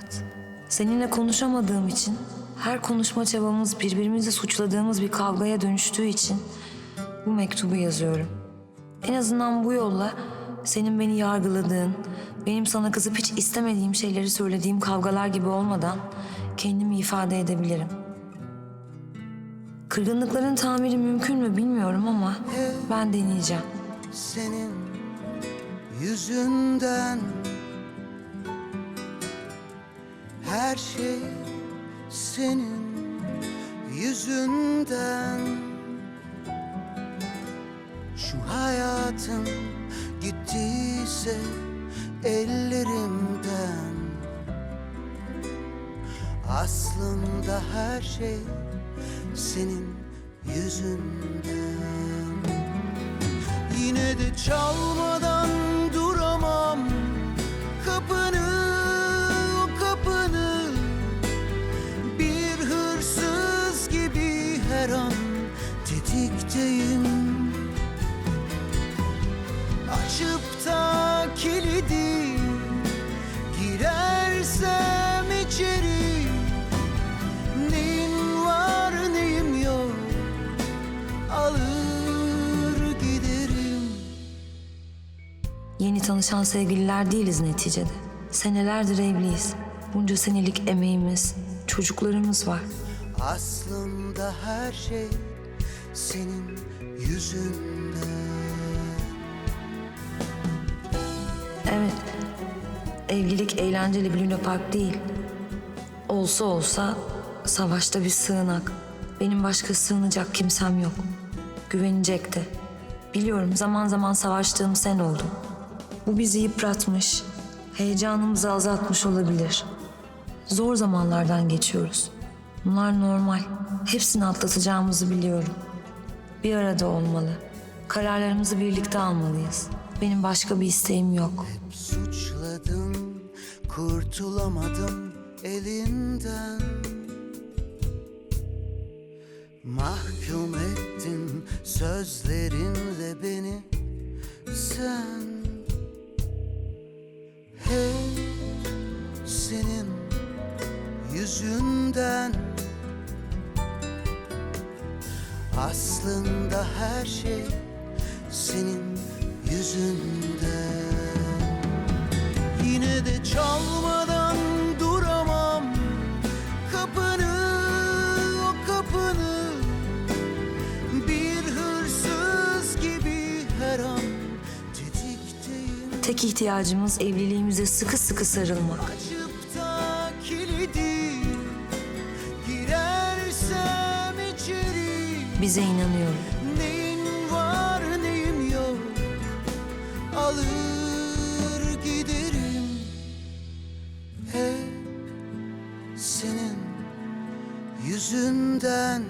Murat. Seninle konuşamadığım için, her konuşma çabamız birbirimizi suçladığımız bir kavgaya dönüştüğü için bu mektubu yazıyorum. En azından bu yolla senin beni yargıladığın, benim sana kızıp hiç istemediğim şeyleri söylediğim kavgalar gibi olmadan kendimi ifade edebilirim. Kırgınlıkların tamiri mümkün mü bilmiyorum ama ben deneyeceğim. senin yüzünden Her şey senin yüzünden. Şu hayatım gittiyse ellerimden. Aslında her şey senin yüzünden. Yine de çalmadan Yeni tanışan sevgililer değiliz neticede. Senelerdir evliyiz. Bunca senelik emeğimiz, çocuklarımız var. Aslında her şey senin yüzünden Evet, evlilik eğlenceli bir lunapark değil. Olsa olsa savaşta bir sığınak. Benim başka sığınacak kimsem yok. Güvenecek de. Biliyorum zaman zaman savaştığım sen oldun. Bu bizi yıpratmış, heyecanımızı azaltmış olabilir. Zor zamanlardan geçiyoruz. Bunlar normal. Hepsini atlatacağımızı biliyorum. Bir arada olmalı. Kararlarımızı birlikte almalıyız. Benim başka bir isteğim yok. Suçladın kurtulamadım elinden Mahkum ettin sözlerinle beni sen yüzünden Aslında her şey senin yüzünden. Yine de çalmadan duramam Kapını, o kapını. Bir hırsız gibi her an tetikteyim Tek ihtiyacımız evliliğimize sıkı sıkı sarılmak. Bize inanıyorum. Neyin var neyim yok? Alır giderim. Hep senin yüzünden.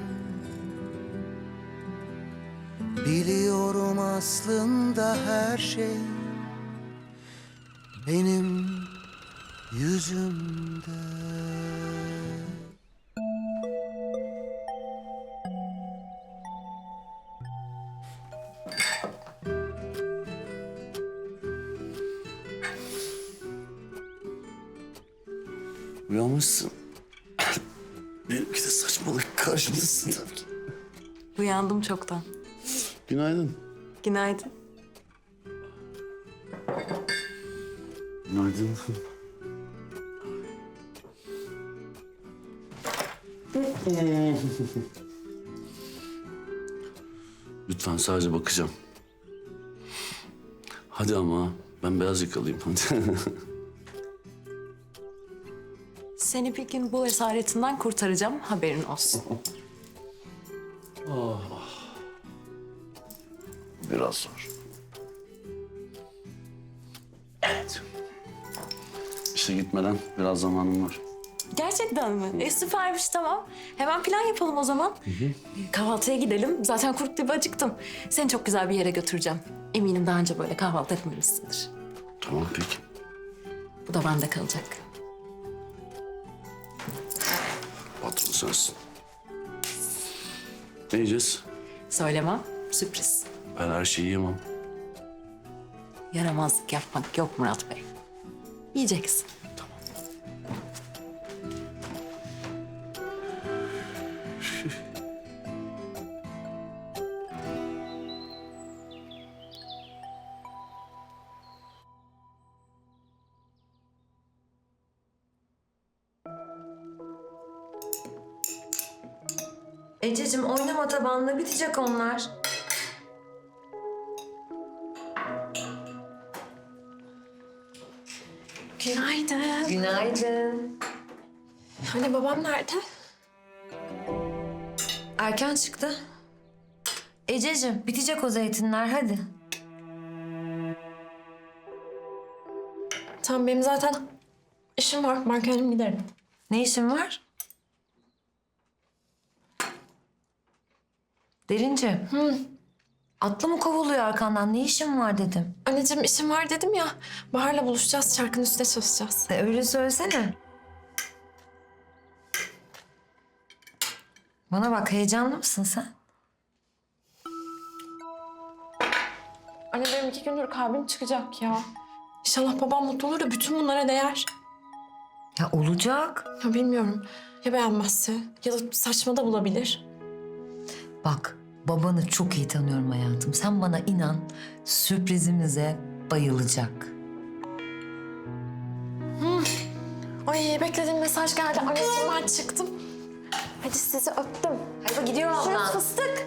Biliyorum aslında her şey Benim yüzümden Uyanmışsın. Benimki de saçmalık karşımdasın tabii ki. Uyandım çoktan. Günaydın. Günaydın. Günaydın. Lütfen sadece bakacağım. Hadi ama ben beyaz yakalayayım hadi. Seni bir gün bu esaretinden kurtaracağım. Haberin olsun. Biraz zor. Evet. İşe gitmeden biraz zamanım var. Gerçekten mi? E süpermiş tamam. Hemen plan yapalım o zaman. Kahvaltıya gidelim. Zaten kurt gibi acıktım. Seni çok güzel bir yere götüreceğim. Eminim daha önce böyle kahvaltı etmemişsindir. Tamam peki. Bu da bende kalacak. Patron sensin. Ne yiyeceğiz? Söylemem, sürpriz. Ben her şeyi yemem. Yaramazlık yapmak yok Murat Bey. Yiyeceksin. Tamam. Ececiğim oynama tabanla bitecek onlar. Günaydın. Günaydın. Hani babam nerede? Erken çıktı. Ececiğim bitecek o zeytinler hadi. Tamam benim zaten işim var. Ben kendim giderim. Ne işin var? Derince. Hı. Atlı mı kovuluyor arkandan? Ne işin var dedim. Anneciğim işim var dedim ya. Bahar'la buluşacağız. Şarkının üstüne çalışacağız. E, öyle söylesene. Bana bak heyecanlı mısın sen? Anne benim iki gündür kalbim çıkacak ya. İnşallah babam mutlu olur da bütün bunlara değer. Ya olacak. Ya bilmiyorum. Ya beğenmezse ya da saçma da bulabilir. Bak babanı çok iyi tanıyorum hayatım. Sen bana inan sürprizimize bayılacak. Ay beklediğim mesaj geldi. Ben çıktım. Hadi sizi öptüm. Hadi gidiyor Şurası fıstık.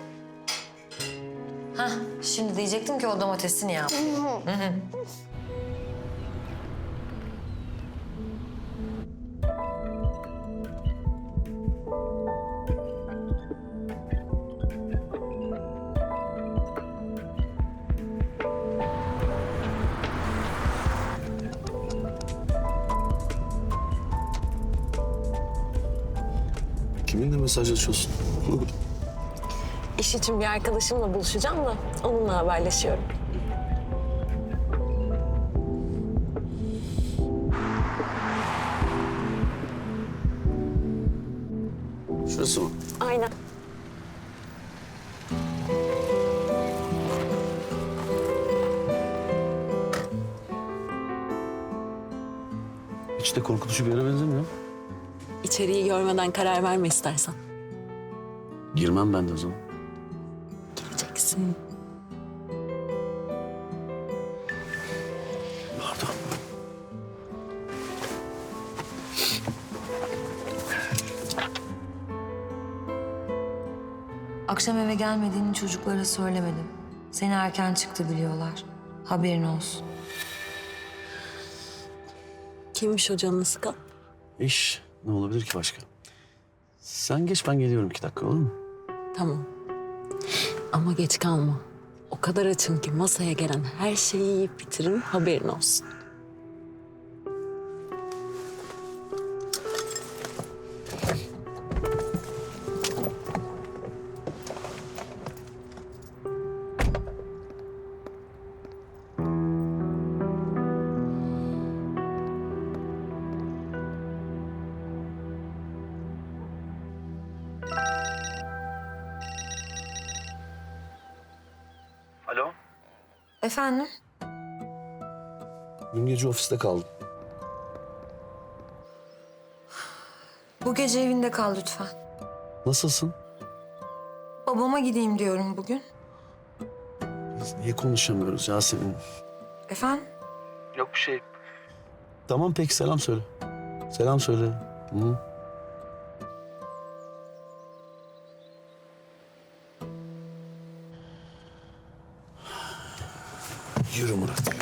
Hah şimdi diyecektim ki o domatesini yap. Hı hı. Mesajlaşıyorsun? İş için bir arkadaşımla buluşacağım da onunla haberleşiyorum. Şurası mı? Aynen. Hiç de korkutucu bir yere benzemiyor. İçeriği görmeden karar verme istersen. Girmem ben de o zaman. Gireceksin. Pardon. Akşam eve gelmediğini çocuklara söylemedim. Seni erken çıktı biliyorlar. Haberin olsun. Kimmiş o canını sıkan? İş. Ne olabilir ki başka? Sen geç ben geliyorum iki dakika olur mu? Tamam. Ama geç kalma. O kadar açım ki masaya gelen her şeyi yiyip bitiririm haberin olsun. Alo? Efendim? Dün gece ofiste kaldım. Bu gece evinde kal lütfen. Nasılsın? Babama gideyim diyorum bugün. Biz niye konuşamıyoruz Yasemin? Efendim? Yok bir şey. Tamam peki selam söyle. Selam söyle. Hı. Yürü Murat yürü git.